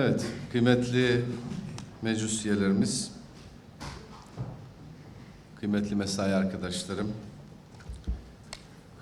Evet, kıymetli meclis üyelerimiz, kıymetli mesai arkadaşlarım,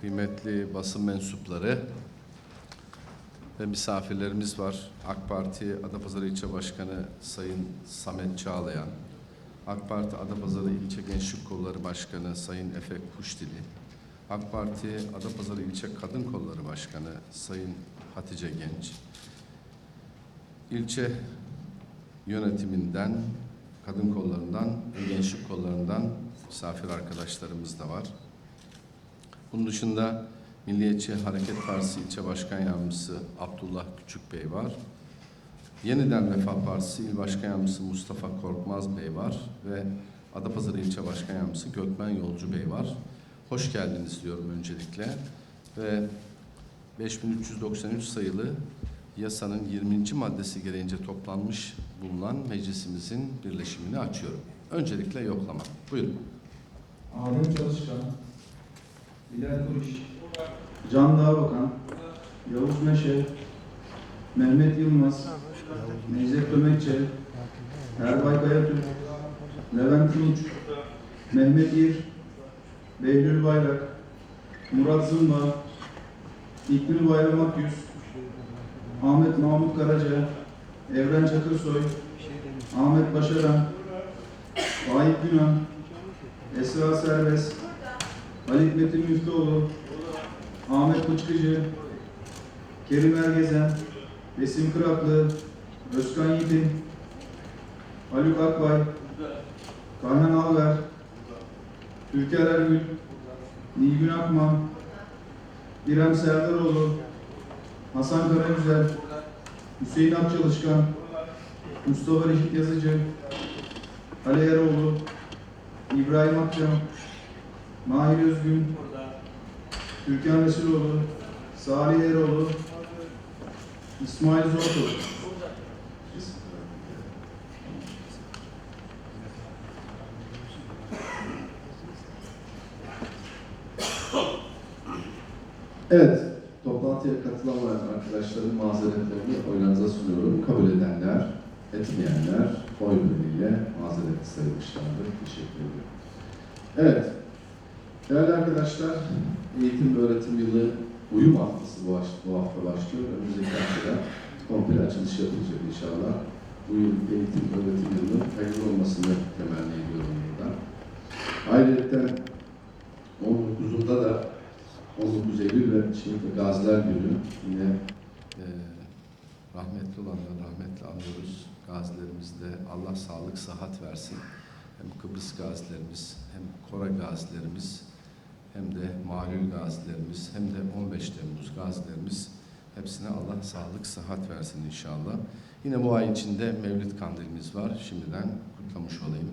kıymetli basın mensupları ve misafirlerimiz var. AK Parti Adapazarı İlçe Başkanı Sayın Samet Çağlayan, AK Parti Adapazarı İlçe Gençlik Kolları Başkanı Sayın Efe Kuşdili, AK Parti Adapazarı İlçe Kadın Kolları Başkanı Sayın Hatice Genç, ilçe yönetiminden, kadın kollarından gençlik kollarından misafir arkadaşlarımız da var. Bunun dışında Milliyetçi Hareket Partisi İlçe Başkan Yardımcısı Abdullah Küçük Bey var. Yeniden Refah Partisi İl Başkan Yardımcısı Mustafa Korkmaz Bey var ve Adapazarı İlçe Başkan Yardımcısı Gökmen Yolcu Bey var. Hoş geldiniz diyorum öncelikle. Ve 5393 sayılı yasanın 20. maddesi gereğince toplanmış bulunan meclisimizin birleşimini açıyorum. Öncelikle yoklama. Buyurun. Adem Çalışkan, Bilal Kuruş, Can Dağbakan, Yavuz Meşe, Mehmet Yılmaz, Necdet Ömekçe, Erbay Kayatürk, Levent Uluç, Mehmet İr, Behlül Bayrak, Murat Zımba, İkbal Bayram Akyüz, Ahmet Mahmut Karaca, Evren Çakırsoy, Ahmet Başaran, Faik Günan, Esra Serbest, Halit Metin Müftüoğlu, Ahmet Bıçkıcı, Kerim Ergezen, Besim Kıraklı, Özkan Yiğitin, Haluk Akbay, Kayhan Alver, Türker Ergül, Nilgün Akman, İrem Serdaroğlu, Hasan Karagüzel, Hüseyin Akçalışkan, Mustafa Reşit Yazıcı, Ali Eroğlu, İbrahim Akçam, Mahir Özgün, Türkan Resuloğlu, Salih Eroğlu, İsmail Zortu. Evet, arkadaşların mazeretlerini oylarınıza sunuyorum. Kabul edenler, etmeyenler oy birliğiyle mazeret sayılmışlardır. Teşekkür ederim. Evet, değerli arkadaşlar, eğitim öğretim yılı uyum haftası bu, bu hafta başlıyor. Önümüzdeki haftada komple açılış yapılacak inşallah. Bu yıl eğitim öğretim yılının hayırlı olmasını temenni ediyorum buradan. Ayrıca 19'unda da 19 Eylül ve şimdi Gaziler Günü yine Ee, rahmetli olanları rahmetle anıyoruz. Gazilerimiz de Allah sağlık, sıhhat versin. Hem Kıbrıs gazilerimiz, hem Kore gazilerimiz, hem de malul gazilerimiz, hem de 15 Temmuz gazilerimiz hepsine Allah sağlık, sıhhat versin inşallah. Yine bu ay içinde Mevlid Kandilimiz var. Şimdiden kutlamış olayım.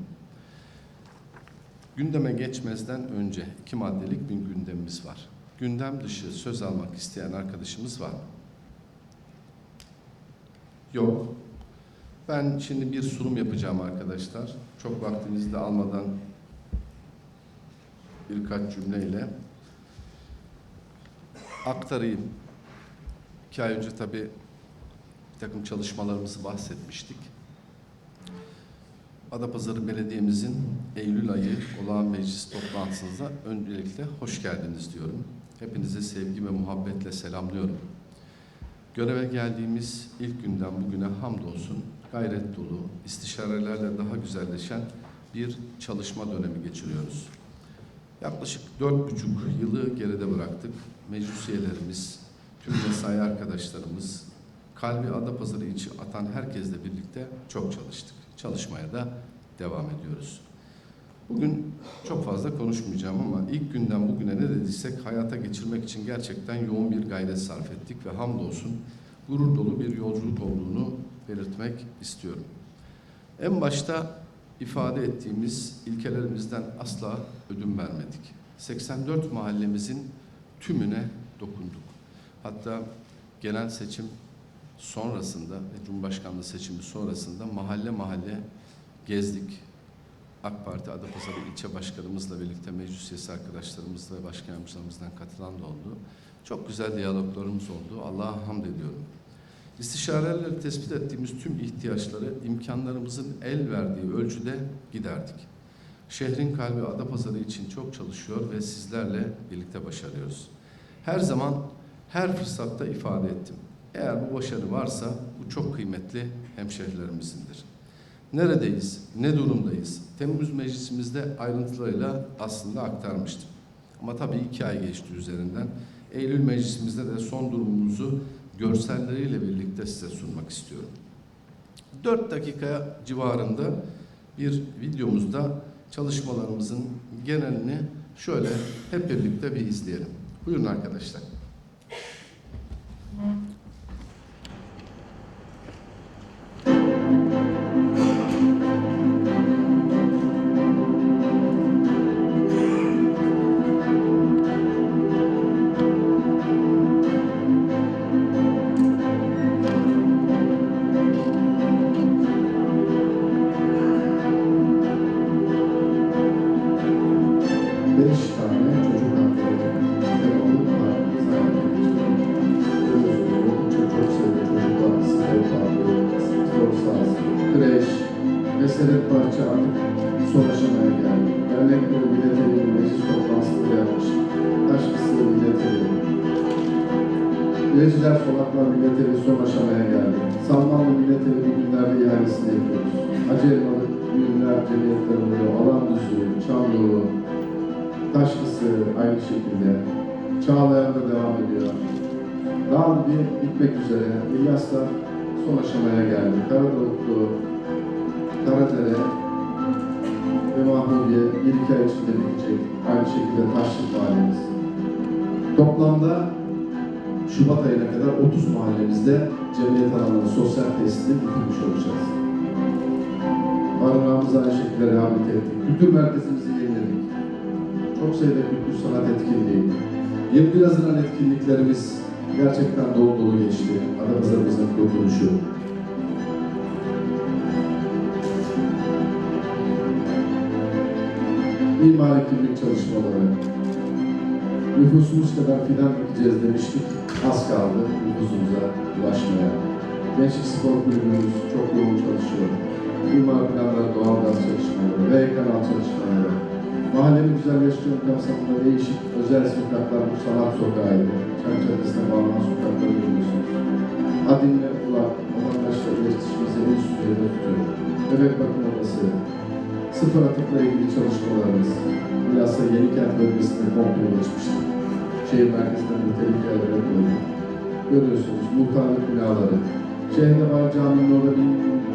Gündeme geçmezden önce iki maddelik bir gündemimiz var. Gündem dışı söz almak isteyen arkadaşımız var mı? Yok. Ben şimdi bir sunum yapacağım arkadaşlar. Çok vaktinizi de almadan birkaç cümleyle aktarayım. İki ay önce tabii bir takım çalışmalarımızı bahsetmiştik. Adapazarı Belediye'mizin Eylül ayı olağan meclis toplantısınıza öncelikle hoş geldiniz diyorum. Hepinize sevgi ve muhabbetle selamlıyorum. Göreve geldiğimiz ilk günden bugüne hamdolsun gayret dolu, istişarelerle daha güzelleşen bir çalışma dönemi geçiriyoruz. Yaklaşık dört buçuk yılı geride bıraktık. Meclis üyelerimiz, tüm mesai arkadaşlarımız, kalbi Adapazarı içi atan herkesle birlikte çok çalıştık. Çalışmaya da devam ediyoruz. Bugün çok fazla konuşmayacağım ama ilk günden bugüne ne dediysek hayata geçirmek için gerçekten yoğun bir gayret sarf ettik ve hamdolsun gurur dolu bir yolculuk olduğunu belirtmek istiyorum. En başta ifade ettiğimiz ilkelerimizden asla ödün vermedik. 84 mahallemizin tümüne dokunduk. Hatta genel seçim sonrasında Cumhurbaşkanlığı seçimi sonrasında mahalle mahalle gezdik. AK Parti Adapazarı ilçe başkanımızla birlikte meclis üyesi arkadaşlarımızla ve başkan yardımcılarımızdan katılan da oldu. Çok güzel diyaloglarımız oldu. Allah'a hamd ediyorum. İstişarelerle tespit ettiğimiz tüm ihtiyaçları imkanlarımızın el verdiği ölçüde giderdik. Şehrin kalbi Adapazarı için çok çalışıyor ve sizlerle birlikte başarıyoruz. Her zaman, her fırsatta ifade ettim. Eğer bu başarı varsa bu çok kıymetli hemşehrilerimizin,dir. Neredeyiz, ne durumdayız? Temmuz meclisimizde ayrıntılarıyla aslında aktarmıştım. Ama tabii iki ay geçti üzerinden. Eylül meclisimizde de son durumumuzu görselleriyle birlikte size sunmak istiyorum. 4 dakika civarında bir videomuzda çalışmalarımızın genelini şöyle hep birlikte bir izleyelim. Buyurun arkadaşlar. Spor sahası, kreş, meslek parça artık son aşamaya geldi. Dernekleri biletleri, meclis toplantıları yapmıştık. Taş kısmı biletleri, Üreticiler Solaklar Biletleri son aşamaya geldi. Salmanlı Biletleri bugünlerde ihalesini yapıyoruz. Acı Elmalı Ürünler Cemiyetlerinde Alan Düzü, Çamlıoğlu, Taşkısı aynı şekilde. Çağlayan da devam ediyor. Dağ bir bitmek üzere. İlyaslar son aşamaya geldi. Karadoluklu, Karadere ve Mahmudiye bir iki ay içinde bitecek. Aynı şekilde Taşlık Mahallemiz. Toplamda Şubat ayına kadar 30 mahallemizde cemiyet alanları sosyal tesisini bitirmiş olacağız. Barınağımızı aynı şekilde rehabilite ettik. Kültür merkezimizi yeniledik. Çok sayıda kültür sanat etkinliği. 21 Haziran etkinliklerimiz gerçekten dolu dolu geçti. Adapazarımızın dokunuşu. Mimari kimlik çalışmaları. Nüfusumuz kadar fidan dikeceğiz demiştik. Az kaldı nüfusumuza ulaşmaya. Gençlik Spor Kulübümüz çok yoğun çalışıyor. Mimar planları, doğalgaz çalışmaları ve kanal çalışmaları. Mahallemi güzelleştirme kapsamında değişik özel sokaklar, bu sanat sokağıydı. Caddesi'ne bağlanan sokakları görüyorsunuz. Adimle Ulak, vatandaşla iletişimimizi en üst düzeyde tutuyor. Bebek bakım odası, sıfır atıkla ilgili çalışmalarımız, bilhassa yeni kent bölgesinde komple geçmişti. Şehir merkezinde nitelik yerlere koyduk. Görüyorsunuz muhtarlık binaları. Şehirde var caminin orada bir,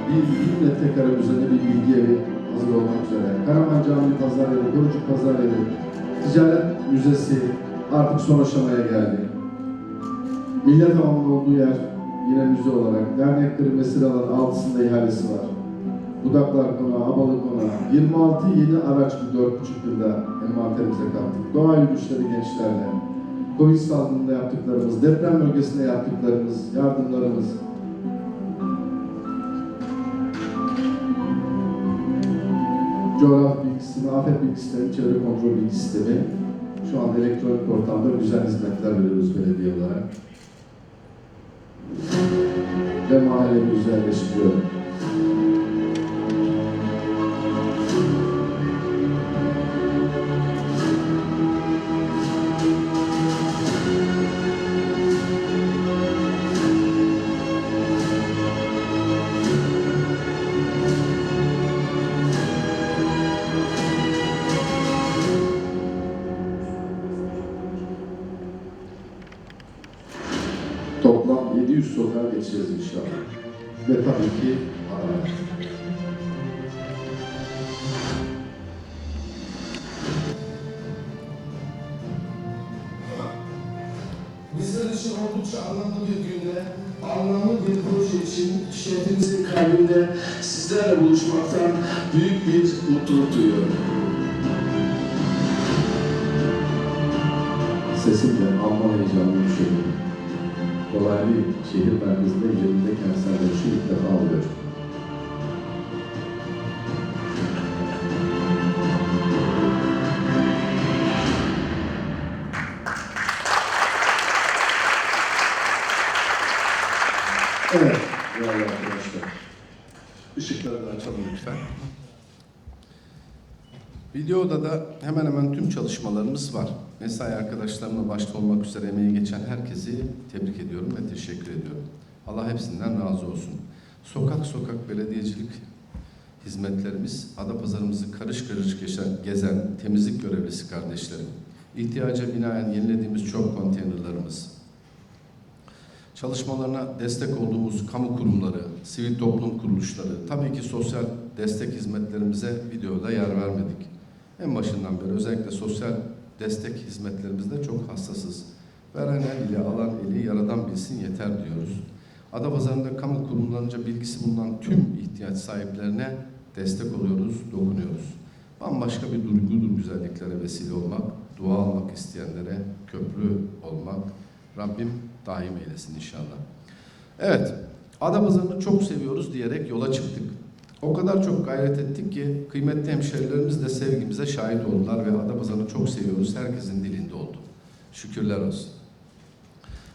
bir, bir metrekare üzerine bir bilgi evi hazır olmak üzere. Karaman Camii Pazar Yeri, Korucuk Pazar Yeri, Ticaret Müzesi artık son aşamaya geldi. Millet Hamamı'nın olduğu yer yine müze olarak. Dernekleri mesire alanı altısında ihalesi var. Budaklar Konağı, Abalı Konağı, 26 yeni araç bu 4,5 yılda envanterimize kattık. Doğa yürüyüşleri gençlerle, Covid salgınında yaptıklarımız, deprem bölgesinde yaptıklarımız, yardımlarımız, coğrafi bilgi sistemi, afet bilgi sistemi, çevre kontrol bilgi sistemi. Şu an elektronik ortamda güzel hizmetler veriyoruz belediye olarak. Ve mahalleyi güzelleştiriyor. 700 sokağa geçeceğiz inşallah. Ve tabii ki adalet. Bizler için oldukça anlamlı bir günde, anlamlı bir proje için şehrimizin kalbinde sizlerle buluşmaktan büyük bir mutluluk duyuyorum. etkinlik şehir merkezinde yerinde kentsel ilk defa oluyor. Evet, değerli arkadaşlar. Açalım lütfen. Videoda da hemen hemen tüm çalışmalarımız var. Mesai arkadaşlarımla başta olmak üzere emeği geçen herkesi tebrik ediyorum ve teşekkür ediyorum. Allah hepsinden razı olsun. Sokak sokak belediyecilik hizmetlerimiz, Adapazarımızı karış karış geçen, gezen temizlik görevlisi kardeşlerim, ihtiyaca binaen yenilediğimiz çok konteynerlarımız, çalışmalarına destek olduğumuz kamu kurumları, sivil toplum kuruluşları, tabii ki sosyal destek hizmetlerimize videoda yer vermedik. En başından beri özellikle sosyal destek hizmetlerimizde çok hassasız. Veren el ile alan eli yaradan bilsin yeter diyoruz. Adapazarı'nda kamu kurumlarınca bilgisi bulunan tüm ihtiyaç sahiplerine destek oluyoruz, dokunuyoruz. Bambaşka bir duygudur güzelliklere vesile olmak, dua almak isteyenlere köprü olmak. Rabbim daim eylesin inşallah. Evet, Adapazarı'nı çok seviyoruz diyerek yola çıktık. O kadar çok gayret ettik ki kıymetli hemşerilerimiz de sevgimize şahit oldular ve Adapazarı'nı çok seviyoruz. Herkesin dilinde oldu. Şükürler olsun.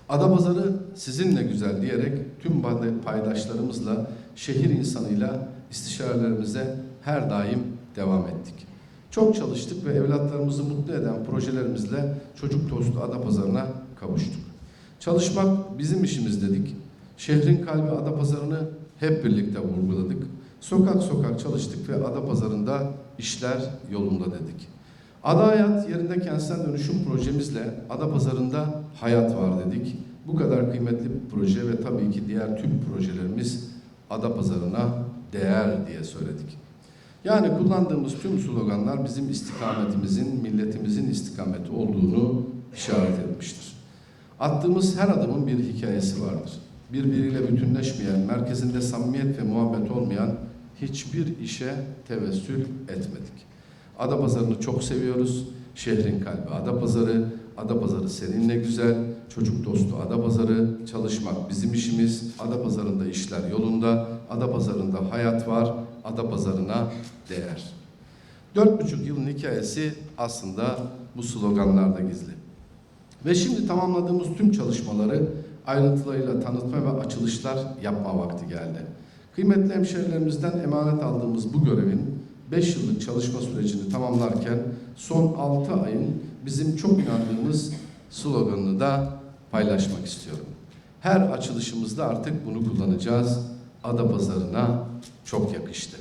Adapazarı sizinle güzel diyerek tüm paydaşlarımızla, şehir insanıyla istişarelerimize her daim devam ettik. Çok çalıştık ve evlatlarımızı mutlu eden projelerimizle Çocuk Dostu Adapazarı'na kavuştuk. Çalışmak bizim işimiz dedik. Şehrin kalbi Adapazarı'nı hep birlikte vurguladık. Sokak sokak çalıştık ve Adapazarı'nda işler yolunda dedik. Ada Hayat yerinde kentsel dönüşüm projemizle Adapazarı'nda hayat var dedik. Bu kadar kıymetli bir proje ve tabii ki diğer tüm projelerimiz Adapazarı'na değer diye söyledik. Yani kullandığımız tüm sloganlar bizim istikametimizin, milletimizin istikameti olduğunu işaret etmiştir. Attığımız her adımın bir hikayesi vardır. Birbiriyle bütünleşmeyen, merkezinde samimiyet ve muhabbet olmayan hiçbir işe tevessül etmedik. Adapazarı'nı çok seviyoruz. Şehrin kalbi Adapazarı, Adapazarı seninle güzel, çocuk dostu Adapazarı, çalışmak bizim işimiz, Adapazarı'nda işler yolunda, Adapazarı'nda hayat var, Adapazarı'na değer. Dört buçuk yılın hikayesi aslında bu sloganlarda gizli. Ve şimdi tamamladığımız tüm çalışmaları ayrıntılarıyla tanıtma ve açılışlar yapma vakti geldi. Kıymetli hemşehrilerimizden emanet aldığımız bu görevin 5 yıllık çalışma sürecini tamamlarken son 6 ayın bizim çok inandığımız sloganını da paylaşmak istiyorum. Her açılışımızda artık bunu kullanacağız. Adapazarı'na çok yakıştı.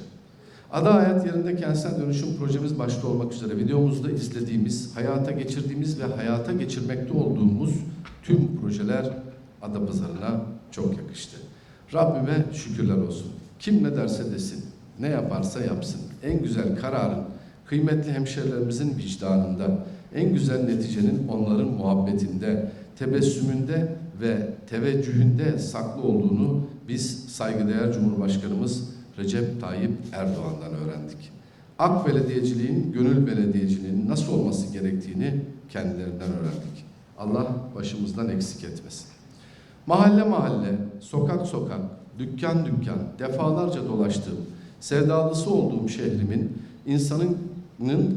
Ada Hayat yerinde kentsel dönüşüm projemiz başta olmak üzere videomuzda izlediğimiz, hayata geçirdiğimiz ve hayata geçirmekte olduğumuz tüm projeler Adapazarı'na çok yakıştı. Rabbime şükürler olsun. Kim ne derse desin, ne yaparsa yapsın. En güzel kararın kıymetli hemşerilerimizin vicdanında, en güzel neticenin onların muhabbetinde, tebessümünde ve teveccühünde saklı olduğunu biz saygıdeğer Cumhurbaşkanımız Recep Tayyip Erdoğan'dan öğrendik. Ak belediyeciliğin, gönül belediyeciliğinin nasıl olması gerektiğini kendilerinden öğrendik. Allah başımızdan eksik etmesin. Mahalle mahalle, sokak sokak, dükkan dükkan defalarca dolaştığım, sevdalısı olduğum şehrimin insanın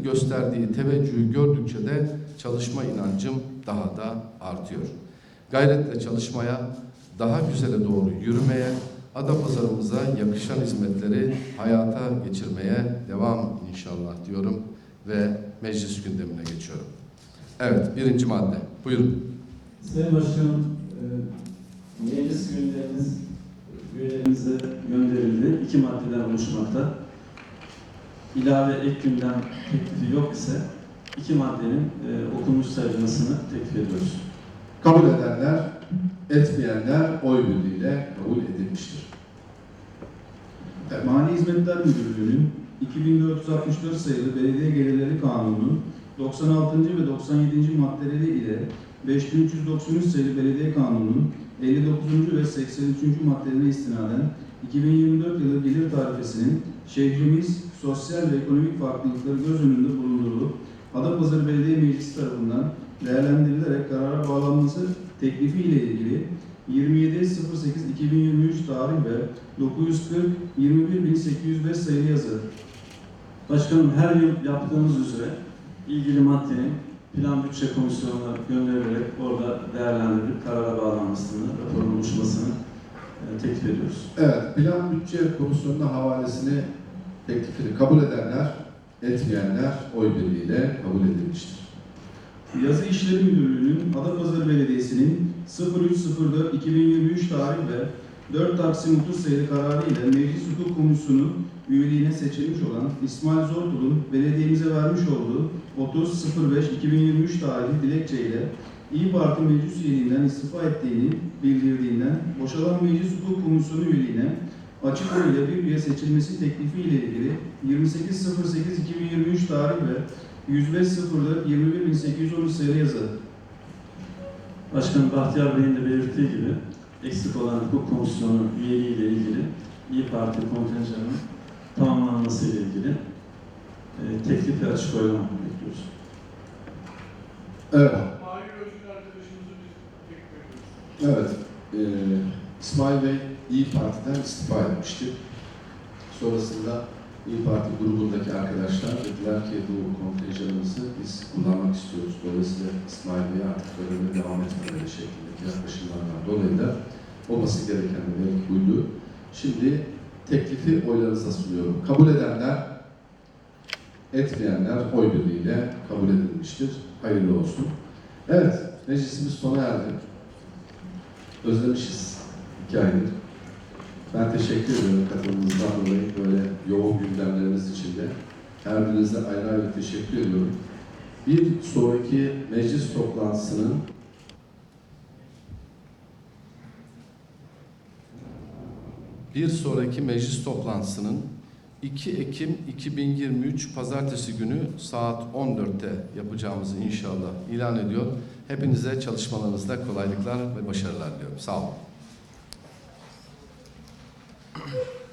gösterdiği teveccühü gördükçe de çalışma inancım daha da artıyor. Gayretle çalışmaya, daha güzele doğru yürümeye, Adapazarımıza yakışan hizmetleri hayata geçirmeye devam inşallah diyorum ve meclis gündemine geçiyorum. Evet, birinci madde. Buyurun. Sayın Başkanım, e, meclis gündemimiz üyelerimize gönderildi. İki maddeden oluşmakta. İlave ek gündem teklifi yok ise iki maddenin e, okunmuş sayılmasını teklif ediyoruz. Kabul edenler, etmeyenler oy birliğiyle kabul edilmiştir. Mali Hizmetler Müdürlüğü'nün 2464 sayılı Belediye Gelirleri Kanunu'nun 96. ve 97. maddeleri ile 5393 sayılı Belediye Kanunu'nun 59. ve 83. maddelerine istinaden 2024 yılı gelir tarifesinin şehrimiz sosyal ve ekonomik farklılıkları göz önünde bulundurulup Adapazarı Belediye Meclisi tarafından değerlendirilerek karara bağlanması teklifi ile ilgili 27.08.2023 tarih ve 940 21805 sayılı yazı. Başkanım her yıl yaptığımız üzere ilgili maddenin Plan Bütçe Komisyonu'na gönderilerek orada değerlendirilip karara bağlanmasını, raporun oluşmasını e, teklif ediyoruz. Evet, Plan Bütçe Komisyonu'na havalesini teklifini kabul edenler, etmeyenler oy birliğiyle kabul edilmiştir. Yazı İşleri Müdürlüğü'nün Adapazarı Belediyesi'nin 03.04.2023 tarih ve 4 Taksim 30 sayılı kararı ile Meclis Hukuk Komisyonu üyeliğine seçilmiş olan İsmail Zortul'un belediyemize vermiş olduğu 30.05.2023 tarihli dilekçe ile İyi Parti meclis üyeliğinden istifa ettiğini bildirdiğinden boşalan Meclis Hukuk Komisyonu üyeliğine açık oyla bir üye seçilmesi teklifi ile ilgili 28.08.2023 tarih ve 105.04 21813 sayılı yazı. Başkan Bahtiyar Bey'in de belirttiği gibi eksik olan hukuk komisyonu üyeliği ile ilgili İyi Parti kontenjanının tamamlanması ile ilgili e, teklifi açık oylama bekliyoruz. Evet, teklif evet. Ee, İsmail Bey İyi Parti'den istifa etmişti. Sonrasında İyi Parti grubundaki arkadaşlar dediler ki bu kontenjanımızı biz kullanmak istiyoruz. Dolayısıyla İsmail Bey artık görevine devam etmeleri şeklindeki yaklaşımlardan dolayı da olması gereken belki buydu. Şimdi teklifi oylarınıza sunuyorum. Kabul edenler, etmeyenler oy birliğiyle kabul edilmiştir. Hayırlı olsun. Evet, meclisimiz sona erdi. Özlemişiz aydır. Ben teşekkür ediyorum katılımınızdan dolayı böyle yoğun gündemlerimiz içinde. Her birinize ayrı ayrı teşekkür ediyorum. Bir sonraki meclis toplantısının Bir sonraki meclis toplantısının 2 Ekim 2023 Pazartesi günü saat 14'te yapacağımızı inşallah ilan ediyor. Hepinize çalışmalarınızda kolaylıklar ve başarılar diliyorum. Sağ olun. Thank you.